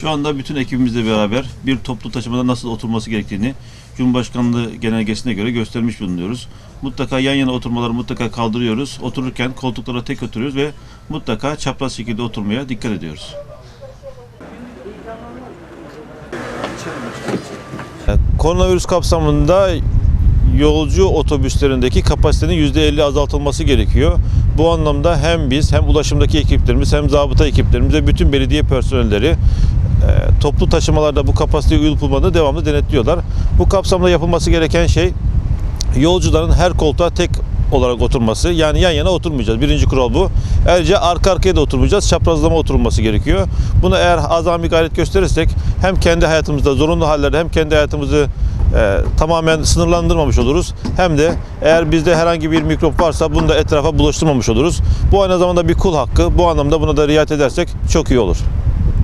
Şu anda bütün ekibimizle beraber bir toplu taşımada nasıl oturması gerektiğini Cumhurbaşkanlığı genelgesine göre göstermiş bulunuyoruz. Mutlaka yan yana oturmaları mutlaka kaldırıyoruz. Otururken koltuklara tek oturuyoruz ve mutlaka çapraz şekilde oturmaya dikkat ediyoruz. Koronavirüs kapsamında yolcu otobüslerindeki kapasitenin %50 azaltılması gerekiyor. Bu anlamda hem biz hem ulaşımdaki ekiplerimiz hem zabıta ekiplerimiz ve bütün belediye personelleri e, toplu taşımalarda bu kapasiteye uyulup olmadığını devamlı denetliyorlar. Bu kapsamda yapılması gereken şey yolcuların her koltuğa tek olarak oturması. Yani yan yana oturmayacağız. Birinci kural bu. Ayrıca arka arkaya da oturmayacağız. Çaprazlama oturulması gerekiyor. Bunu eğer azami gayret gösterirsek hem kendi hayatımızda zorunlu hallerde hem kendi hayatımızı e, tamamen sınırlandırmamış oluruz. Hem de eğer bizde herhangi bir mikrop varsa bunu da etrafa bulaştırmamış oluruz. Bu aynı zamanda bir kul hakkı. Bu anlamda buna da riayet edersek çok iyi olur.